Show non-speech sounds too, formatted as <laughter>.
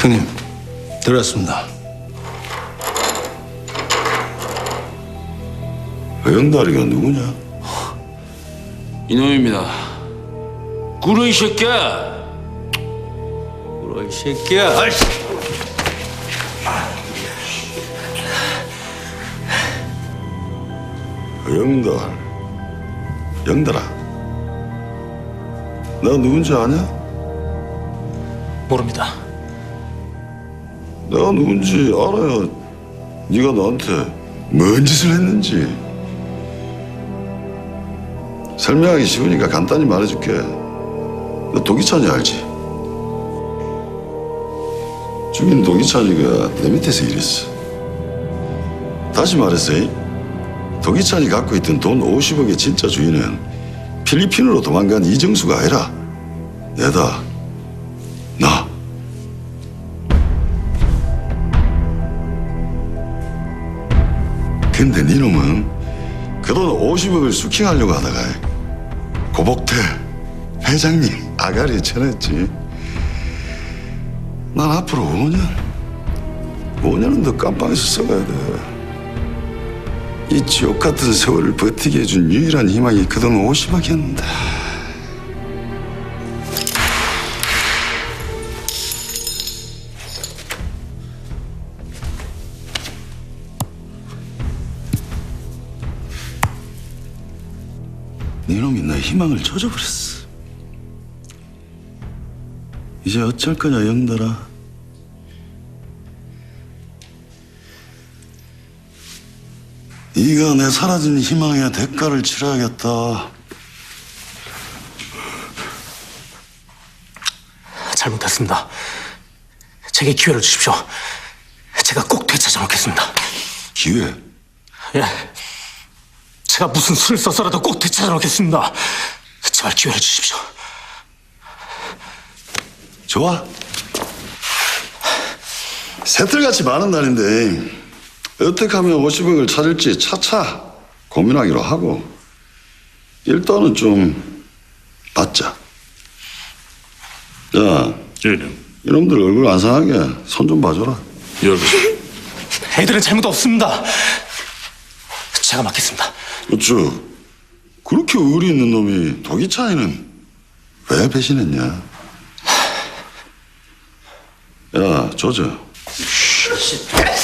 형님, 들어왔습니다. 영다리가 누구냐? 이놈입니다. 구로 이 새끼야. 구로 이 새끼야. 아이씨. 영달. 영달아. 나 누군지 아냐? 모릅니다. 내가 누군지 알아야 네가 나한테 뭔 짓을 했는지 설명하기 쉬우니까 간단히 말해줄게. 너 도기찬이 알지? 죽인 도기찬이가 내 밑에서 일했어. 다시 말해서 이 도기찬이 갖고 있던 돈 50억의 진짜 주인은 필리핀으로 도망간 이정수가 아니라 내다. 나. 근데 니놈은 그 돈 50억을 수킹하려고 하다가 고복태 회장님 아가리에 쳐냈지. 난 앞으로 5년, 5년은 더 깜빵에서 썩어야 돼. 이 지옥 같은 세월을 버티게 해준 유일한 희망이 그 돈 50억이었는데. 니놈이 내 희망을 조져버렸어. 이제 어쩔 거냐, 영달아. 네가 내 사라진 희망의 대가를 치러야겠다. 잘못했습니다. 제게 기회를 주십시오. 제가 꼭 되찾아 놓겠습니다. 기회. 예. 제가 무슨 수를 써서라도 꼭 되찾아 놓겠습니다. 제발 기회를 주십시오. 좋아. 새틀같이 많은 날인데 어떻게 하면 50억을 찾을지 차차 고민하기로 하고 일단은 좀 받자. 야, 저는 이놈들 얼굴 안 상하게 손 좀 봐줘라. 여기 애들은 잘못 없습니다. 제가 맡겠습니다. 그렇죠. 그렇게 의리 있는 놈이 독이 차이는 왜 배신했냐? 야, 조져. <laughs>